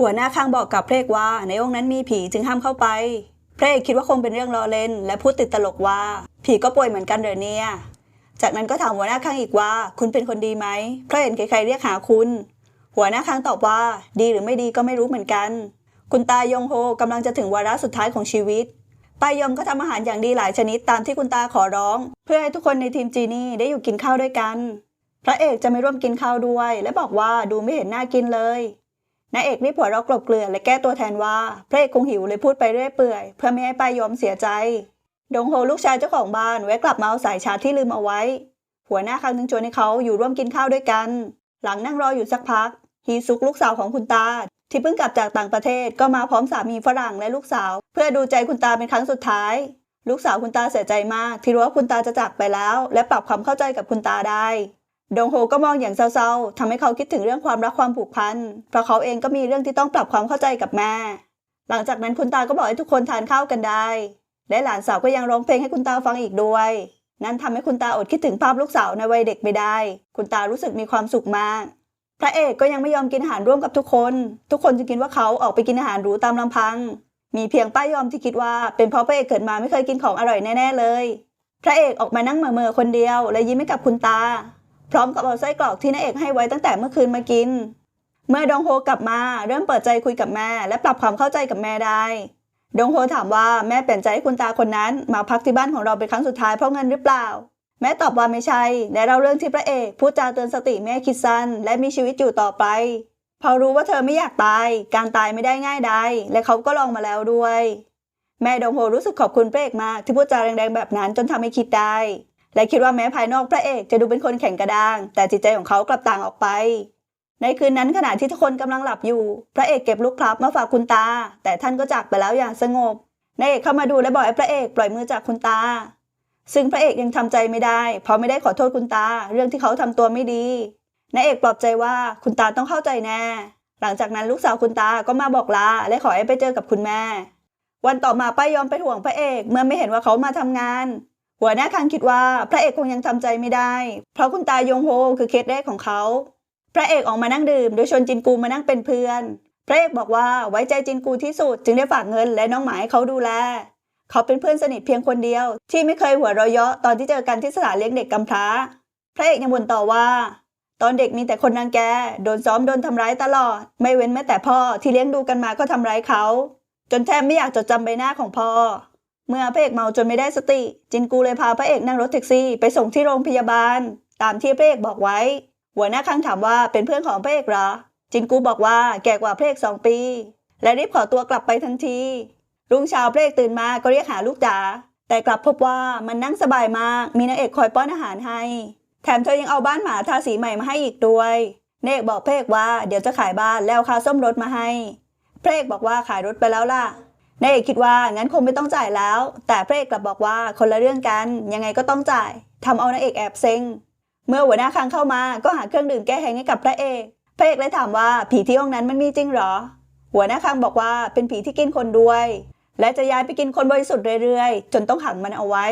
หัวหน้าข้างบอกกับเพระเอกว่าในองค์นั้นมีผีจึงห้ามเข้าไป เพระเอกคิดว่าคงเป็นเรื่องล้อเล่น และพูดติดตลกว่า ผีก็ป่วยเหมือนกันเด้อเนี่ย จากนั้นก็ถามหัวหน้าข้างอีกว่า คุณเป็นคนดีไหมเพราะเห็นใครๆเรียกหาคุณ หัวหน้าข้างตอบว่า ดีหรือไม่ดีก็ไม่รู้เหมือนกัน คุณตายงโฮกำลังจะถึงวาระสุดท้ายของชีวิตปายยมก็ทำอาหารอย่างดีหลายชนิดตามที่คุณตาขอร้อง เพื่อให้ทุกคนในทีมจีนี่ได้อยู่กินข้าวด้วยกัน พระเอกจะไม่ร่วมกินข้าวด้วย และบอกว่าดูไม่เห็นน่ากินเลย นายเอกรีบหัวเราะกลบเกลือนและแก้ตัวแทนว่าพระเอกคงหิวเลยพูดไปเรื่อยเปื่อย เพื่อไม่ให้ป้ายยมเสียใจ ดงโฮลูกชายเจ้าของบ้านแวะกลับมาเอาสายชาร์จที่ลืมเอาไว้ หัวหน้าครั้งนึงชวนให้เขาอยู่ร่วมกินข้าวด้วยกัน หลังนั่งรออยู่สักพักฮีซุกลูกสาวของคุณตา ที่เพิ่งกลับจากต่างประเทศก็มาพร้อมสามีฝรั่งและลูกสาว เพื่อดูใจคุณตาเป็นครั้งสุดท้าย ลูกสาวคุณตาเสียใจมาก ที่รู้ว่าคุณตาจะจากไปแล้ว และปรับความเข้าใจกับคุณตาได้ ดงโฮก็มองอย่างเศร้าๆทำให้เขาคิดถึงเรื่องความรักความผูกพัน เพราะเขาเองก็มีเรื่องที่ต้องปรับความเข้าใจกับแม่ หลังจากนั้นคุณตาก็บอกให้ทุกคนทานข้าวกันได้ และหลานสาวก็ยังร้องเพลงให้คุณตาฟังอีกด้วย นั่นทำให้คุณตาอดคิดถึงภาพลูกสาวในวัยเด็กไม่ได้ คุณตารู้สึกมีความสุขมาก พระเอกก็ยังไม่ยอมกินอาหารร่วมกับทุกคน ทุกคนจึงคิดว่าเขาออกไปกินอาหารหรูตามลำพัง มีเพียงป้ายอมที่คิดว่าเป็นเพราะพระเอกเกิดมาไม่เคยกินของอร่อยแน่ๆเลย พระเอกออกมานั่งเหม่อๆคนเดียว และยิ้มให้กับคุณตา พร้อมกับเอาไส้กรอกที่นายเอกให้ไว้ตั้งแต่เมื่อคืนมากิน เมื่อดองโฮกลับมาเริ่มเปิดใจคุยกับแม่ และปรับความเข้าใจกับแม่ได้ ดองโฮถามว่าแม่เปลี่ยนใจให้คุณตาคนนั้น มาพักที่บ้านของเราเป็นครั้งสุดท้ายเพราะเงินหรือเปล่า แม่ตอบว่าไม่ใช่และเราเรื่องที่พระเอกพูดจาเตือนสติแม่คิดสั้นและมีชีวิตอยู่ต่อไปเพอรู้ว่าเธอไม่อยากตาย การตายไม่ได้ง่ายใดและเขาก็ลองมาแล้วด้วย แม่ดองโฮรู้สึกขอบคุณพระเอกมากที่พูดจาแรงๆแบบนั้นจนทำให้คิดได้ และคิดว่าแม้ภายนอกพระเอกจะดูเป็นคนแข็งกระด้าง แต่จิตใจของเขากลับต่างออกไป ในคืนนั้นขณะที่ทุกคนกำลังหลับอยู่ พระเอกเก็บลูกพลับมาฝากคุณตา แต่ท่านก็จากไปแล้วอย่างสงบนายเอกเข้ามาดูและบอกให้พระเอกปล่อยมือจากคุณตา ซึ่งพระเอกยังทำใจไม่ได้ เพราะไม่ได้ขอโทษคุณตา เรื่องที่เขาทำตัวไม่ดีนายเอกปลอบใจว่าคุณตาต้องเข้าใจแน่ หลังจากนั้นลูกสาวคุณตาก็มาบอกลาและขอให้ไปเจอกับคุณแม่ วันต่อมาป้ายอมไปห่วงพระเอก เมื่อไม่เห็นว่าเขามาทำงาน หัวหน้าคังคิดว่าพระเอกคงยังทำใจไม่ได้ เพราะคุณตายงโฮคือเคสแรกของเขา พระเอกออกมานั่งดื่ม โดยชวนจินกูมานั่งเป็นเพื่อน พระเอกบอกว่าไว้ใจจินกูที่สุดจึงได้ฝากเงินและน้องหมาให้เขาดูแล เขาเป็นเพื่อนสนิทเพียงคนเดียว ที่ไม่เคยหัวเราะเยาะตอนที่เจอกันที่สถานเลี้ยงเด็กกำพร้า พระเอกยังบ่นต่อว่า ตอนเด็กมีแต่คนรังแก โดนซ้อมโดนทำร้ายตลอด ไม่เว้นแม้แต่พ่อที่เลี้ยงดูกันมาก็ทำร้ายเขา จนแทบไม่อยากจดจำใบหน้าของพ่อ เมื่อพระเอกเมาจนไม่ได้สติ จินกูเลยพาพระเอกนั่งรถแท็กซี่ไปส่งที่โรงพยาบาล ตามที่พระเอกบอกไว้ หัวหน้าคังถามว่าเป็นเพื่อนของพระเอกเหรอ จินกูบอกว่าแก่กว่าพระเอกสองปี และรีบขอตัวกลับไปทันที รุ่งเช้าพระเอกตื่นมาก็เรียกหาลูกจ๋าแต่กลับพบว่ามันนั่งสบายมาก มีนางเอกคอยป้อนอาหารให้ แถมเธอยังเอาบ้านหมาทาสีใหม่มาให้อีกด้วยนางเอกบอกพระเอกว่าเดี๋ยวจะขายบ้านแล้วเอาค่าส้มรถมาให้พระเอกบอกว่าขายรถไปแล้วล่ะ นายเอกคิดว่างั้นคงไม่ต้องจ่ายแล้ว แต่พระเอกกลับบอกว่าคนละเรื่องกันยังไงก็ต้องจ่ายทำเอานางเอกแอบเซ็งเมื่อหัวหน้าคังเข้ามาก็หาเครื่องดื่มแก้แห้งให้กับพระเอกพระเอกเลยถามว่าผีที่ห้องนั้นมันมีจริงหรอ หัวหน้าคังบอกว่าเป็นผีที่กินคนด้วย และจะย้ายไปกินคนบริสุทธิ์เรื่อยๆ จนต้องขังมันเอาไว้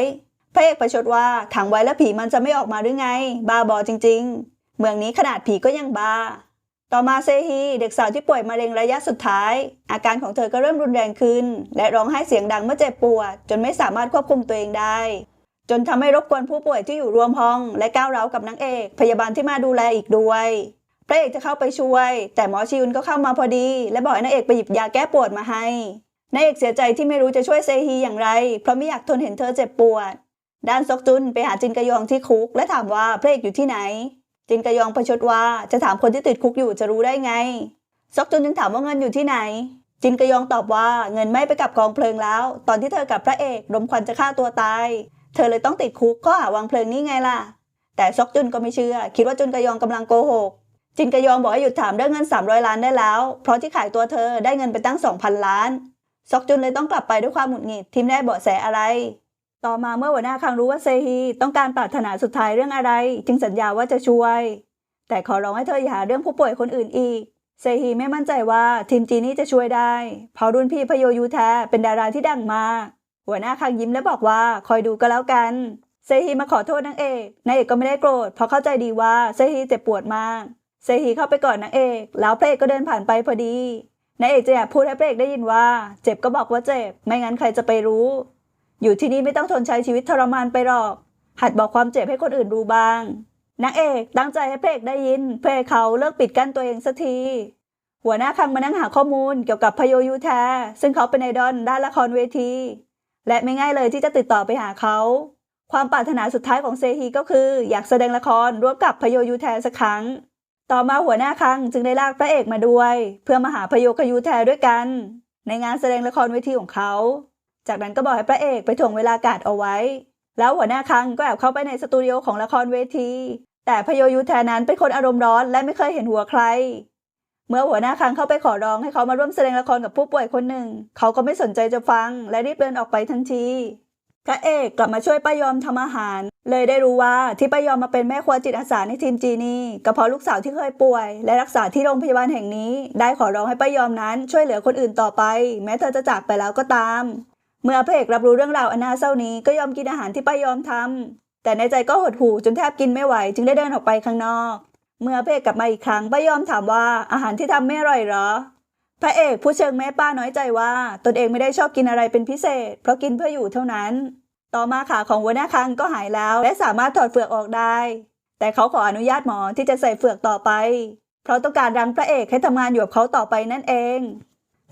พระเอกประชดว่าขังไว้แล้วผีมันจะไม่ออกมาหรือไง บ้าบอจริง ๆ เมืองนี้ขนาดผีก็ยังบ้า ต่อมาเซฮีเด็กสาวที่ป่วยมะเร็งระยะสุดท้าย อาการของเธอก็เริ่มรุนแรงขึ้น และร้องไห้เสียงดังเมื่อเจ็บปวด จนไม่สามารถควบคุมตัวเองได้ จนทำให้รบกวนผู้ป่วยที่อยู่รวมห้อง และก้าวร้าวกับนางเอก พยาบาลที่มาดูแลอีกด้วยพระเอกจะเข้าไปช่วย แต่หมอชิยุนก็เข้ามาพอดี และบอกให้นางเอกไปหยิบยาแก้ปวดมาให้นางเอกเสียใจที่ไม่รู้จะช่วยเซฮีอย่างไร เพราะไม่อยากทนเห็นเธอเจ็บปวดด้านซกจุนไปหาจินกยองที่คุก และถามว่าพระเอกอยู่ที่ไหน จินกยองประชดว่าจะถามคนที่ติดคุกอยู่จะรู้ได้ไง ซอกจุนจึงถามว่าเงินอยู่ที่ไหน จินกยองตอบว่าเงินไม่ไปกับกองเพลิงแล้ว ตอนที่เธอกับพระเอกรมควันจะฆ่าตัวตาย เธอเลยต้องติดคุกข้อหาวางเพลิงนี่ไงล่ะ แต่ซอกจุนก็ไม่เชื่อ คิดว่าจุนกยองกำลังโกหก จินกยองบอกให้หยุดถามเรื่องเงิน 300 ล้านได้แล้ว เพราะที่ขายตัวเธอได้เงินไปตั้ง 2,000 ล้าน ซอกจุนเลยต้องกลับไปด้วยความหงุดหงิดทีม่ได้เบาะแสอะไร ต่อมาเมื่อหัวหน้าคังรู้ว่าเซฮีต้องการปรารถนาสุดท้ายเรื่องอะไร จึงสัญญาว่าจะช่วย แต่ขอร้องให้เธออย่าหาเรื่องผู้ป่วยคนอื่นอีก เซฮีไม่มั่นใจว่าทีมจีนี่จะช่วยได้ เพราะรุ่นพี่พโยยูแท้เป็นดาราที่ดังมากหัวหน้าคังยิ้มและบอกว่าคอยดูก็แล้วกันเซฮีมาขอโทษนางเอกนางเอกก็ไม่ได้โกรธเพราะเข้าใจดีว่าเซฮีเจ็บปวดมากเซฮีเข้าไปก่อนนางเอก แล้วพระเอกก็เดินผ่านไปพอดีนายเอกจะอยากพูดให้พระเอกได้ยินว่า เจ็บก็บอกว่าเจ็บ ไม่งั้นใครจะไปรู้ อยู่ที่นี่ไม่ต้องทนใช้ชีวิตทรมานไปหรอก หัดบอกความเจ็บให้คนอื่นรู้บ้างนางเอกตั้งใจให้เอกได้ยิน เพื่อเขาเลิกปิดกั้นตัวเองสักที หัวหน้าคังมานั่งหาข้อมูลเกี่ยวกับพโยยูแทซึ่งเขาเป็นไอดอลด้านละครเวที และไม่ง่ายเลยที่จะติดต่อไปหาเขา ความปรารถนาสุดท้ายของเซฮีก็คือ อยากแสดงละครร่วมกับพโยยูแทสักครั้ง ต่อมาหัวหน้าคังจึงได้ลากพระเอกมาด้วย เพื่อมาหาพโยคยูแทด้วยกัน ในงานแสดงละครเวทีของเขา จากนั้นก็บอกให้พระเอกไปถ่วงเวลากาดเอาไว้ แล้วหัวหน้าคังก็แอบเข้าไปในสตูดิโอของละครเวที แต่พโยยูแทนั้นเป็นคนอารมณ์ร้อนและไม่เคยเห็นหัวใคร เมื่อหัวหน้าคังเข้าไปขอร้องให้เขามาร่วมแสดงละครกับผู้ป่วยคนหนึ่ง เขาก็ไม่สนใจจะฟังและรีบเดินออกไปทันทีพระเอกกลับมาช่วยป้ายอมทำอาหาร เลยได้รู้ว่าที่ป้ายอมมาเป็นแม่ครัวจิตอาสาในทีมจีนี่ก็เพราะลูกสาวที่เคยป่วย และรักษาที่โรงพยาบาลแห่งนี้ ได้ขอร้องให้ป้ายอมนั้นช่วยเหลือคนอื่นต่อไป แม้เธอจะจากไปแล้วก็ตาม เมื่อพระเอกรับรู้เรื่องราวอันน่าเศร้านี้ก็ยอมกินอาหารที่ป้ายอมทำแต่ในใจก็หดหู่จนแทบกินไม่ไหวจึงได้เดินออกไปข้างนอก เมื่อพระเอกกลับมาอีกครั้งป้ายอมถามว่าอาหารที่ทำไม่อร่อยหรอ พระเอกผู้เชิงแม่ป้าน้อยใจว่า ตนเองไม่ได้ชอบกินอะไรเป็นพิเศษ เพราะกินเพื่ออยู่เท่านั้น ต่อมาขาของหัวหน้าคังก็หายแล้ว และสามารถถอดเฟือกออกได้ แต่เขาขออนุญาตหมอที่จะใส่เฟือกต่อไป เพราะต้องการรังพระเอกให้ทำงานอยู่กับเขาต่อไปนั่นเอง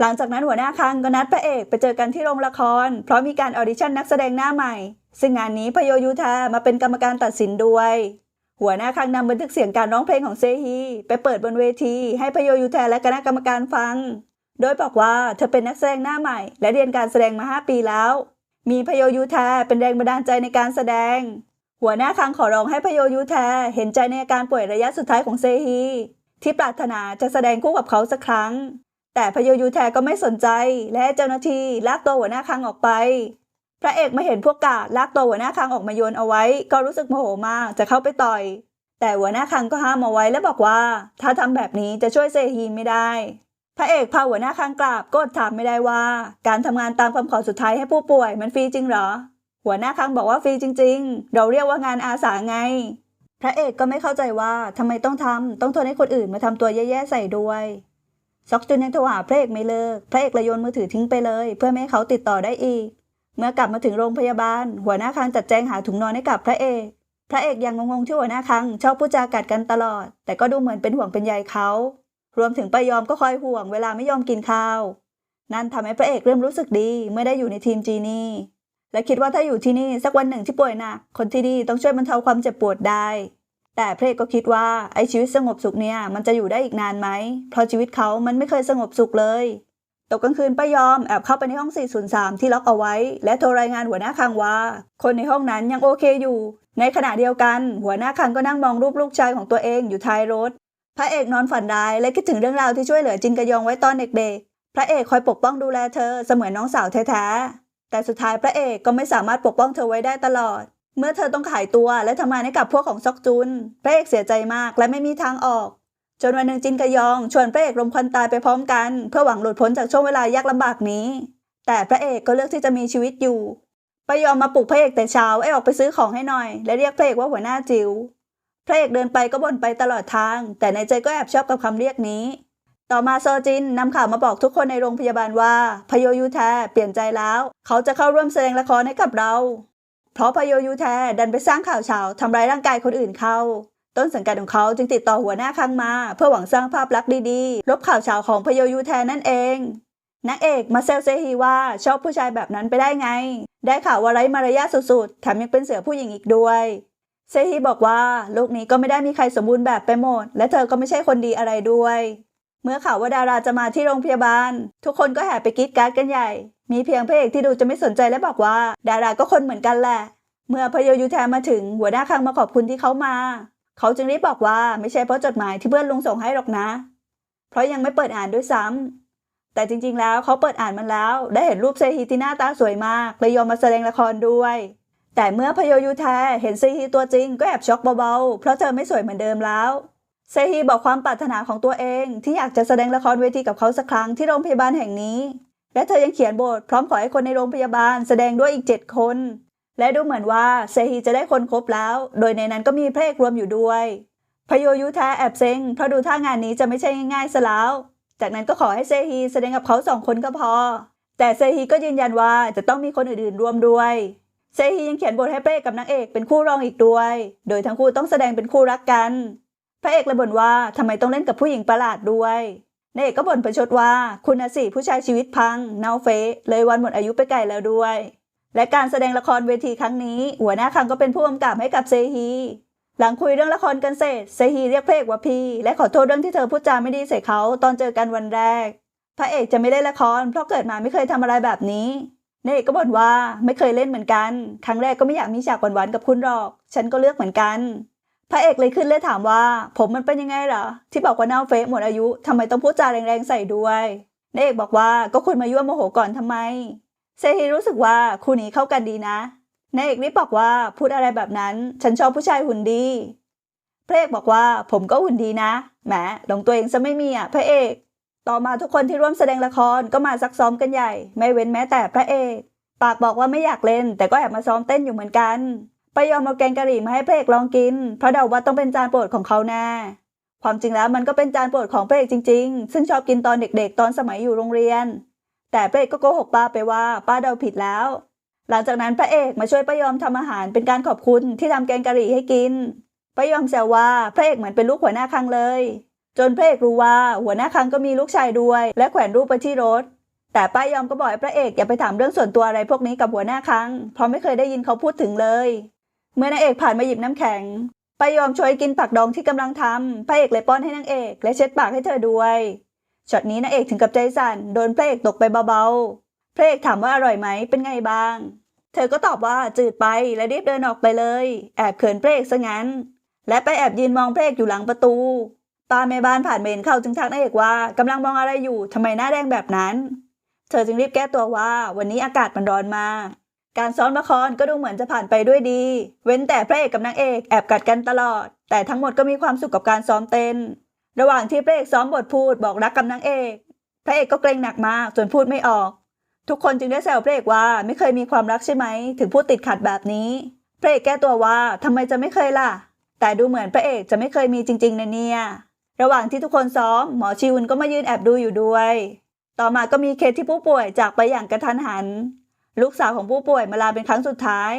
หลังจากนั้นหัวหน้าคังก็นัดพระเอกไปเจอกันที่โรงละคร เพราะมีการออดิชั่นนักแสดงหน้าใหม่ ซึ่งงานนี้พโยยูทามาเป็นกรรมการตัดสินด้วย หัวหน้าคังนำบันทึกเสียงการร้องเพลงของเซฮี ไปเปิดบนเวที ให้พโยยูแทและคณะกรรมการฟัง โดยบอกว่าเธอเป็นนักแสดงหน้าใหม่ และเรียนการแสดงมา 5 ปีแล้ว มีพโยยูแทเป็นแรงบันดาลใจในการแสดง หัวหน้าคังขอร้องให้พโยยูแทเห็นใจในอาการป่วยระยะสุดท้ายของเซฮีที่ปรารถนาจะแสดงคู่กับเขาสักครั้ง แต่พโยยูแทก็ไม่สนใจและเจ้าหน้าที่ลากตัวหัวหน้าคังออกไป พระเอกมาเห็นพวกกาดลากตัวหัวหน้าคังออกมาโยนเอาไว้ ก็รู้สึกโมโหมากจะเข้าไปต่อย แต่หัวหน้าคังก็ห้ามเอาไว้และบอกว่า ถ้าทำแบบนี้จะช่วยเซฮีไม่ได้ พระเอกพาหัวหน้าคังกราบก็ถามไม่ได้ว่า การทำงานตามคำขอสุดท้ายให้ผู้ป่วยมันฟรีจริงเหรอ หัวหน้าคังบอกว่าฟรีจริง ๆ เราเรียกว่างานอาสาไง พระเอกก็ไม่เข้าใจว่าทำไมต้องทำต้องทนให้คนอื่นมาทำตัวแย่ๆใส่ด้วย ซอกจุนยังโทรหาพระเอกไม่เลิก พระเอกเลยโยนมือถือทิ้งไปเลย เพื่อไม่ให้เขาติดต่อได้อีก เมื่อกลับมาถึงโรงพยาบาล หัวหน้าคังจัดแจงหาถุงนอนให้กับพระเอก พระเอกยังงงๆที่หัวหน้าคังชอบพูดจากัดกันตลอด แต่ก็ดูเหมือนเป็นห่วงเป็นใยเขา รวมถึงปยอมก็คอยห่วงเวลาไม่ยอมกินข้าว นั่นทำให้พระเอกเริ่มรู้สึกดีเมื่อได้อยู่ในทีมจีนี่ และคิดว่าถ้าอยู่ที่นี่สักวันหนึ่งที่ป่วยหนักคนที่ดีต้องช่วยบรรเทาความเจ็บปวดได้ แต่พระเอกก็คิดว่าไอ้ชีวิตสงบสุขเนี่ยมันจะอยู่ได้อีกนานไหม เพราะชีวิตเขามันไม่เคยสงบสุขเลย ตกกลางคืนป้ายอมแอบเข้าไปในห้อง 403 ที่ล็อกเอาไว้ และโทรรายงานหัวหน้าคังว่า คนในห้องนั้นยังโอเคอยู่ ในขณะเดียวกัน หัวหน้าคังก็นั่งมองรูปลูกชายของตัวเองอยู่ท้ายรถ พระเอกนอนฝันร้ายและคิดถึงเรื่องราวที่ช่วยเหลือจินกระยองไว้ตอนเด็กๆ พระเอกคอยปกป้องดูแลเธอเสมือนน้องสาวแท้ๆ แต่สุดท้ายพระเอกก็ไม่สามารถปกป้องเธอไว้ได้ตลอด เมื่อเธอต้องขายตัวและทำงานให้กับพวกของซอกจุน พระเอกเสียใจมากและไม่มีทางออก จนวันหนึ่งจินกระยอง ชวนพระเอกรมควันตายไปพร้อมกัน เพื่อหวังหลุดพ้นจากช่วงเวลายากลำบากนี้ แต่พระเอกก็เลือกที่จะมีชีวิตอยู่ปยอมมาปลุกพระเอกแต่เช้าให้ออกไปซื้อของให้หน่อย และเรียกพระเอกว่าหัวหน้าจิ๋วพระเอกเดินไปก็บ่นไปตลอดทาง แต่ในใจก็แอบชอบกับคำเรียกนี้ ต่อมาโซจินนำข่าวมาบอกทุกคนในโรงพยาบาลว่าพโยยูแทเปลี่ยนใจแล้ว เขาจะเข้าร่วมแสดงละครให้กับเรา เพราะพโยยูแทดันไปสร้างข่าวเฉาทำร้ายร่างกายคนอื่นเข้า ต้นสังกัดของเขาจึงติดต่อหัวหน้าคังมา เพื่อหวังสร้างภาพลักษณ์ดีๆ ลบข่าวเฉาของพโยยูแทนั่นเองนางเอกมาเซลเซฮีว่าชอบผู้ชายแบบนั้นไปได้ไง ได้ข่าวว่าไร้มารยาทสุดๆแถมยังเป็นเสือผู้หญิงอีกด้วยเซฮีบอกว่าโลกนี้ก็ไม่ได้มีใครสมบูรณ์แบบไปหมด และเธอก็ไม่ใช่คนดีอะไรด้วย เมื่อข่าวว่าดาราจะมาที่โรงพยาบาล ทุกคนก็แห่ไปกรีดการ์ดกันใหญ่ มีเพียงพระเอกที่ดูจะไม่สนใจและบอกว่า ดาราก็คนเหมือนกันแหละ เมื่อพโยยูแทนมาถึงหัวหน้าคังมาขอบคุณที่เขามา เขาจึงรีบบอกว่าไม่ใช่เพราะจดหมายที่เพื่อนลุงส่งให้หรอกนะ เพราะยังไม่เปิดอ่านด้วยซ้ำแต่จริงๆแล้วเขาเปิดอ่านมันแล้ว ได้เห็นรูปเซฮีที่หน้าตาสวยมากเลยยอมมาแสดงละครด้วย แต่เมื่อพโยยูแทเห็นเซฮีตัวจริงก็แอบช็อกเบาๆเพราะเธอไม่สวยเหมือนเดิมแล้วเซฮีบอกความปรารถนาของตัวเองที่อยากจะแสดงละครเวทีกับเขาสักครั้งที่โรงพยาบาลแห่งนี้ และเธอยังเขียนบทพร้อมขอให้คนในโรงพยาบาลแสดงด้วยอีกเจ็ดคน และดูเหมือนว่าเซฮีจะได้คนครบแล้ว โดยในนั้นก็มีพระเอกรวมอยู่ด้วยพโยยุแทแอบเซ็งเพราะดูท่างานนี้จะไม่ใช่ง่ายๆซะแล้ว จากนั้นก็ขอให้เซฮีแสดงกับเขาสองคนก็พอ แต่เซฮีก็ยืนยันว่าจะต้องมีคนอื่นๆร่วมด้วยเซฮียังเขียนบทให้พระเอกกับนางเอกเป็นคู่รองอีกด้วย โดยทั้งคู่ต้องแสดงเป็นคู่รักกัน พระเอกเลยบ่นว่าทำไมต้องเล่นกับผู้หญิงประหลาดด้วย นางเอกก็บ่นประชดว่าคุณนะสิผู้ชายชีวิตพัง เนาเฟะเลยวันหมดอายุไปไกลแล้วด้วย และการแสดงละครเวทีครั้งนี้ หัวหน้าคังก็เป็นผู้กำกับให้กับเซฮี หลังคุยเรื่องละครกันเสร็จเซฮีเรียกเพระเอกว่าพี่ และขอโทษเรื่องที่เธอพูดจาไม่ดีใส่เขาตอนเจอกันวันแรก พระเอกจะไม่เล่นละคร เพราะเกิดมาไม่เคยทำอะไรแบบนี้นางเอกก็บ่นว่าไม่เคยเล่นเหมือนกัน ครั้งแรกก็ไม่อยากมีฉากหวานๆกับคุณหรอก ฉันก็เลือกเหมือนกัน พระเอกเลยขึ้นเลยถามว่า ผมมันเป็นยังไงเหรอที่บอกว่าเน่าเฟะหมดอายุทำไมต้องพูดจาแรงๆใส่ด้วยนางเอกบอกว่าก็คุณมายั่วโมโหก่อนทำไม เซฮีรู้สึกว่าคู่นี้เข้ากันดีนะนายเอกรีบบอกว่าพูดอะไรแบบนั้น ฉันชอบผู้ชายหุ่นดี พระเอกบอกว่าผมก็หุ่นดีนะแหมหลงตัวเองซะไม่มีอะพระเอก ต่อมาทุกคนที่ร่วมแสดงละครก็มาซักซ้อมกันใหญ่ ไม่เว้นแม้แต่พระเอก ปากบอกว่าไม่อยากเล่น แต่ก็แอบมาซ้อมเต้นอยู่เหมือนกัน ไปยอมเอาแกงกะหรี่มาให้พระเอกลองกิน เพราะเดาว่าต้องเป็นจานโปรดของเขาแน่ความจริงแล้วมันก็เป็นจานโปรดของพระเอกจริง ๆ ซึ่งชอบกินตอนเด็กๆ ตอนสมัยอยู่โรงเรียน แต่พระเอกก็โกหกป้าไปว่าป้าเดาผิดแล้ว หลังจากนั้นพระเอกมาช่วยป้ายอมทำอาหารเป็นการขอบคุณที่ทำแกงกะหรี่ให้กินป้ายอมแซวว่าพระเอกเหมือนเป็นลูกหัวหน้าคังเลย จนพระเอกรู้ว่าหัวหน้าคังก็มีลูกชายด้วย และแขวนรูปไปที่รถ แต่ป้ายอมก็บอกให้พระเอกอย่าไปถามเรื่องส่วนตัวอะไรพวกนี้กับหัวหน้าคังเพราะไม่เคยได้ยินเขาพูดถึงเลย เมื่อนางเอกผ่านมาหยิบน้ำแข็งป้ายอมช่วยกินผักดองที่กำลังทำพระเอกเลยป้อนให้นางเอก และเช็ดปากให้เธอด้วยช็อตนี้นางเอกถึงกับใจสั่นโดนพระเอกตกไปเบาๆพระเอกถามว่าอร่อยไหมเป็นไงบ้าง เธอก็ตอบว่าจืดไปและรีบเดินออกไปเลย แอบเขินพระเอกซะงั้น และไปแอบยืนมองพระเอกอยู่หลังประตูป้าแม่บ้านผ่านเมนเข้าจึงทักนางเอกว่ากำลังมองอะไรอยู่ทำไมหน้าแดงแบบนั้น เธอจึงรีบแก้ตัวว่า วันนี้อากาศมันร้อนมาก การซ้อมละครก็ดูเหมือนจะผ่านไปด้วยดี เว้นแต่พระเอกกับนางเอกแอบกัดกันตลอด แต่ทั้งหมดก็มีความสุขกับการซ้อมเต้น ระหว่างที่พระเอกซ้อมบทพูดบอกรักกับนางเอก พระเอกก็เกรงหนักมากจนพูดไม่ออก ทุกคนจึงได้แซวพระเอกว่าไม่เคยมีความรักใช่ไหม ถึงพูดติดขัดแบบนี้ พระเอกแก้ตัวว่าทำไมจะไม่เคยล่ะ แต่ดูเหมือนพระเอกจะไม่เคยมีจริงๆนะเนี่ย ระหว่างที่ทุกคนซ้อมหมอชิวุนก็มายืนแอบดูอยู่ด้วย ต่อมาก็มีเคสที่ผู้ป่วยจากไปอย่างกระทันหัน ลูกสาวของผู้ป่วยมาลาเป็นครั้งสุดท้าย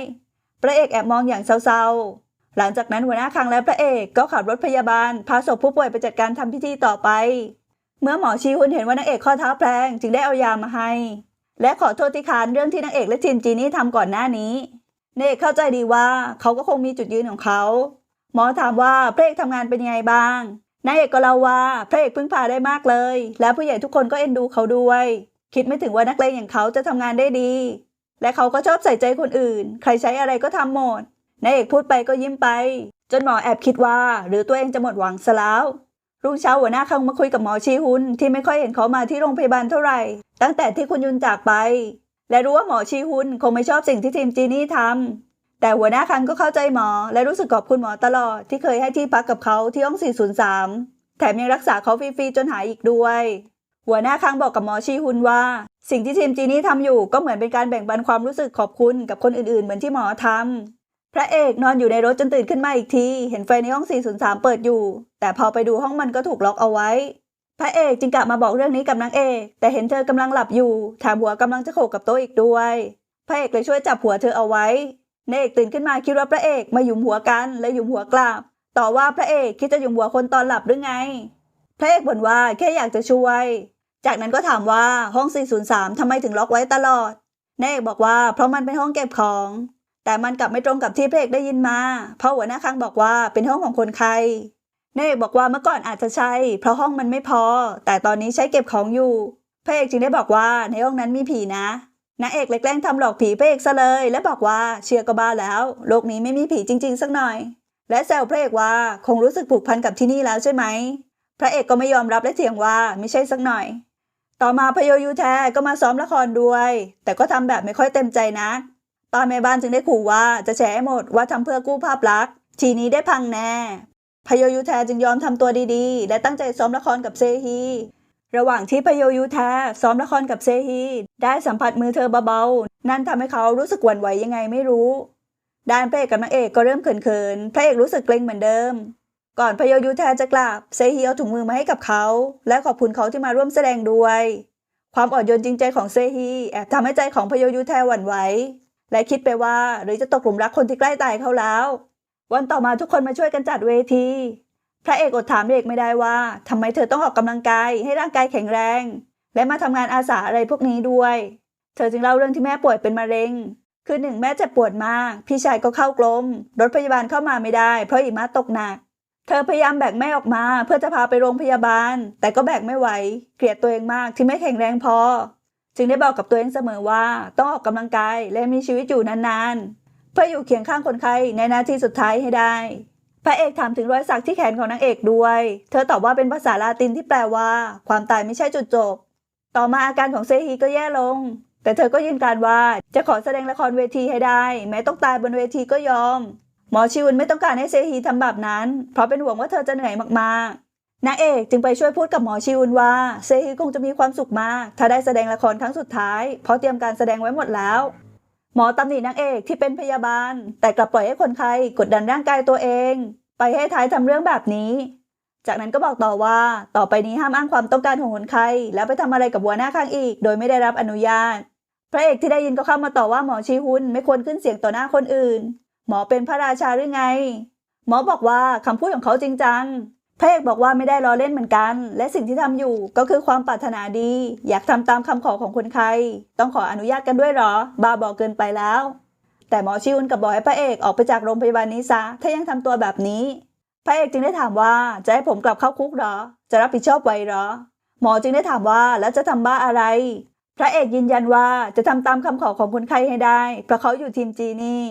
พระเอกแอบมองอย่างเศร้าๆ หลังจากนั้นหัวหน้าคังและพระเอกก็ขับรถพยาบาล พาศพผู้ป่วยไปจัดการทำพิธีต่อไป เมื่อหมอชีฮุนเห็นว่านางเอกข้อเท้าแพลงจึงได้เอายามาให้ และขอโทษที่คานเรื่องที่นางเอกและทีมจีนี่ทำก่อนหน้านี้นางเอกเข้าใจดีว่าเขาก็คงมีจุดยืนของเขา หมอถามว่าพระเอกทำงานเป็นยังไงบ้างนางเอกก็เล่าว่าพระเอกพึ่งพาได้มากเลย และผู้ใหญ่ทุกคนก็เอ็นดูเขาด้วย คิดไม่ถึงว่านักเลงอย่างเขาจะทำงานได้ดี และเขาก็ชอบใส่ใจคนอื่น ใครใช้อะไรก็ทำหมดนายเอกพูดไปก็ยิ้มไป จนหมอแอบคิดว่า หรือตัวเองจะหมดหวังซะแล้วรุ่งเช้าหัวหน้าคังมาคุยกับหมอชีฮุนที่ไม่ค่อยเห็นเขามาที่โรงพยาบาลเท่าไหร่ ตั้งแต่ที่คุณยุนจากไป และรู้ว่าหมอชีฮุนคงไม่ชอบสิ่งที่ทีมจีนี่ทำแต่หัวหน้าคังก็เข้าใจหมอ และรู้สึกขอบคุณหมอตลอดที่เคยให้ที่พักกับเขาที่ห้อง 403 แถมยังรักษาเขาฟรีๆจนหายอีกด้วย หัวหน้าคังบอกกับหมอชีฮุนว่า สิ่งที่ทีมจีนี่ทำอยู่ก็เหมือนเป็นการแบ่งปันความรู้สึกขอบคุณกับคนอื่นๆ เหมือนที่หมอทำพระเอกนอนอยู่ในรถจนตื่นขึ้นมาอีกที เห็นไฟในห้อง 403 เปิดอยู่ แต่พอไปดูห้องมันก็ถูกล็อกเอาไว้ พระเอกจึงกลับมาบอกเรื่องนี้กับนางเอก แต่เห็นเธอกำลังหลับอยู่แถมหัวกำลังจะโขกกับโต๊ะอีกด้วย พระเอกเลยช่วยจับหัวเธอเอาไว้นางเอกตื่นขึ้นมาคิดว่าพระเอกมาหยุมหัวกันและหยุมหัวกลับ ต่อว่าพระเอกคิดจะหยุมหัวคนตอนหลับหรือไง พระเอกบ่นว่าแค่อยากจะช่วย จากนั้นก็ถามว่าห้อง 403 ทำไมถึงล็อกไว้ตลอดนายเอกบอกว่าเพราะมันเป็นห้องเก็บของ แต่มันกลับไม่ตรงกับที่พระเอกได้ยินมา เพราะหัวหน้าคังบอกว่าเป็นห้องของคนไข้นายเอกบอกว่าเมื่อก่อนอาจจะใช่ เพราะห้องมันไม่พอ แต่ตอนนี้ใช้เก็บของอยู่ พระเอกจึงได้บอกว่าในห้องนั้นมีผีนะนางเอกเลยแกล้งทำหลอกผีพระเอกซะเลย และบอกว่าเชื่อก็บ้าแล้ว โลกนี้ไม่มีผีจริง ๆ สักหน่อย และแซวพระเอกว่าคงรู้สึกผูกพันกับที่นี่แล้วใช่ไหม พระเอกก็ไม่ยอมรับและเถียงว่าไม่ใช่สักหน่อย ต่อมาพโยยูแทก็มาซ้อมละครด้วย แต่ก็ทำแบบไม่ค่อยเต็มใจนะป้าแม่บ้านจึงได้ขู่ว่าจะแฉให้หมดว่าทำเพื่อกู้ภาพลักษณ์ทีนี้ได้พังแน่พโยยูแทจึงยอมทำตัวดีๆ และตั้งใจซ้อมละครกับเซฮีระหว่างที่พโยยูแทซ้อมละครกับเซฮีได้สัมผัสมือเธอเบาๆ นั่นทำให้เขารู้สึกหวั่นไหวยังไงไม่รู้ ด้านพระเอกกับนางเอกก็เริ่มเขินๆ พระเอกรู้สึกเกรงเหมือนเดิม ก่อนพยยุแทจะกลับเซฮีเอาถุงมือมาให้กับเขา และขอบคุณเขาที่มาร่วมแสดงด้วย ความอ่อนโยนจริงใจของเซฮีแอบทำให้ใจของพยยุแทหวั่นไหวและคิดไปว่าหรือจะตกหลุมรักคนที่ใกล้ตายเขาแล้ว วันต่อมาทุกคนมาช่วยกันจัดเวที พระเอกอดถามเด็กไม่ได้ว่าทำไมเธอต้องออกกำลังกายให้ร่างกายแข็งแรง และมาทำงานอาสาอะไรพวกนี้ด้วย เธอจึงเล่าเรื่องที่แม่ป่วยเป็นมะเร็งคือหนึ่งแม่เจ็บปวดมาก พี่ชายก็เข้ากลม รถพยาบาลเข้ามาไม่ได้ เพราะหิมะตกหนัก เธอพยายามแบกแม่ออกมา เพื่อจะพาไปโรงพยาบาล แต่ก็แบกไม่ไหวเกลียดตัวเองมากที่ไม่แข็งแรงพอ จึงได้บอกกับตัวเองเสมอว่า ต้องออกกำลังกายและมีชีวิตอยู่นานๆ เพื่ออยู่เคียงข้างคนไข้ในนาทีสุดท้ายให้ได้พระเอกถามถึงรอยสักที่แขนของนางเอกด้วย เธอตอบว่าเป็นภาษาลาตินที่แปลว่า ความตายไม่ใช่จุดจบ ต่อมาอาการของเซฮีก็แย่ลง แต่เธอก็ยืนการว่าจะขอแสดงละครเวทีให้ได้ แม้ต้องตายบนเวทีก็ยอม หมอชิวุนไม่ต้องการให้เซฮีทำแบบนั้น เพราะเป็นห่วงว่าเธอจะเหนื่อยมากๆนางเอกจึงไปช่วยพูดกับหมอชิวุนว่า เซฮีคงจะมีความสุขมาก ถ้าได้แสดงละครครั้งสุดท้าย เพราะเตรียมการแสดงไว้หมดแล้ว หมอตำหนินางเอกที่เป็นพยาบาล แต่กลับปล่อยให้คนไข้กดดันร่างกายตัวเอง ไปให้ท้ายทำเรื่องแบบนี้ จากนั้นก็บอกต่อว่า ต่อไปนี้ห้ามอ้างความต้องการของคนไข้แล้วไปทำอะไรกับหัวหน้าข้างอีก โดยไม่ได้รับอนุญาตพระเอกที่ได้ยินก็เข้ามาต่อว่าหมอชีฮุนไม่ควรขึ้นเสียงต่อหน้าคนอื่น หมอเป็นพระราชาหรือไง หมอบอกว่าคำพูดของเขาจริงจังพระเอกบอกว่าไม่ได้ล้อเล่นเหมือนกัน และสิ่งที่ทำอยู่ก็คือความปรารถนาดี อยากทำตามคำขอของคนไข้ต้องขออนุญาตกันด้วยหรอ บาบอกเกินไปแล้ว แต่หมอชิวุนกับบอกให้พระเอกออกไปจากโรงพยาบาลนี้ซะ ถ้ายังทำตัวแบบนี้ พระเอกจึงได้ถามว่าจะให้ผมกลับเข้าคุกหรอ จะรับผิดชอบไวเหรอ หมอจึงได้ถามว่าแล้วจะทำบ้าอะไร พระเอกยืนยันว่าจะทำตามคำขอของคนไข้ให้ได้เพราะเขาอยู่ทีมจีนี่